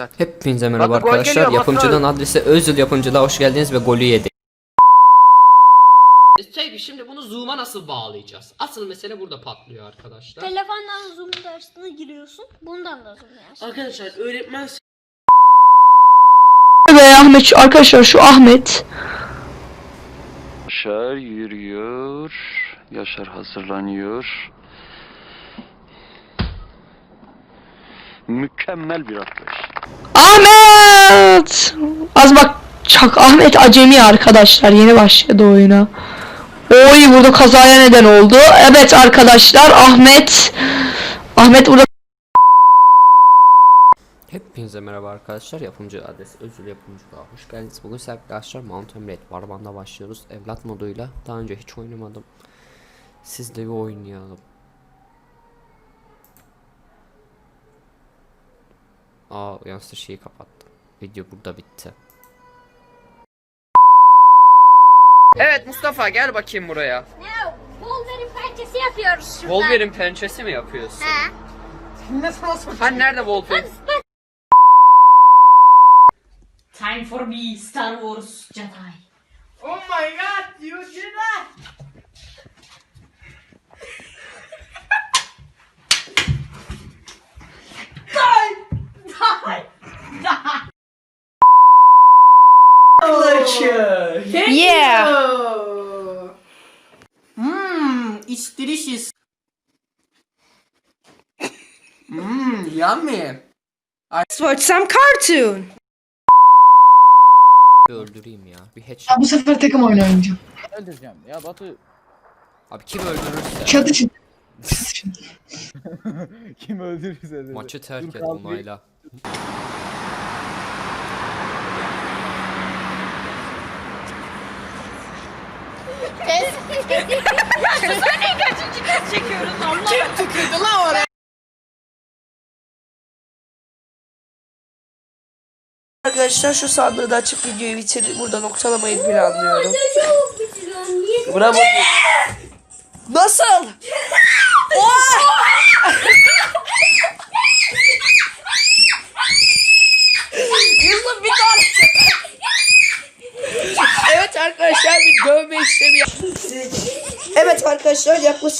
başlat. Hepinize merhaba gol arkadaşlar. geliyor. Yapımcının adresi Özül Yapımcılığa hoş geldiniz ve golü yedik. Peki şimdi bunu Zoom'a nasıl bağlayacağız? Asıl mesele burada patlıyor arkadaşlar. Telefondan Zoom dersine giriyorsun. Bundan da Zoom dersi. Arkadaşlar öğretmen Ve Ahmet arkadaşlar şu Ahmet Yaşar yürüyor. Yaşar hazırlanıyor. Mükemmel bir atlayış. Ahmet az bak çak Ahmet acemi arkadaşlar yeni başladı oyuna. Oy burada kazaya neden oldu. Evet arkadaşlar Ahmet Ahmet burada Hepinize merhaba arkadaşlar. Yapımcı adresi Özül Yapımcılığa hoş geldiniz. Bugün size arkadaşlar Mount Red Warban'da başlıyoruz. Evlat moduyla. Daha önce hiç oynamadım. Siz de bir oynayalım. Aa yanlış şeyi kapattım. Video burada bitti. Evet Mustafa gel bakayım buraya. Ne? Wolverine pençesi yapıyoruz şurada. Wolverine pençesi mi yapıyorsun? He. Hani nerede Wolverine? Time for me, Star Wars Jedi. Mmm, it's delicious. Mmm, yummy. watch some cartoon. Bir öldüreyim ya. Bir headshot. Bu sefer takım oyunu oynayacağım. öldüreceğim. Ya Batu Abi kim öldürürse Çatı için. kim öldürürse dedi. maçı terk Dur, et kavgayı- onayla. Arkadaşlar şu sandığı da açıp videoyu bitirip burada noktalamayı planlıyorum. Bravo. Nasıl? Yusuf bir tane. evet arkadaşlar bir dövme işlemi yap- Evet arkadaşlar yaklaşık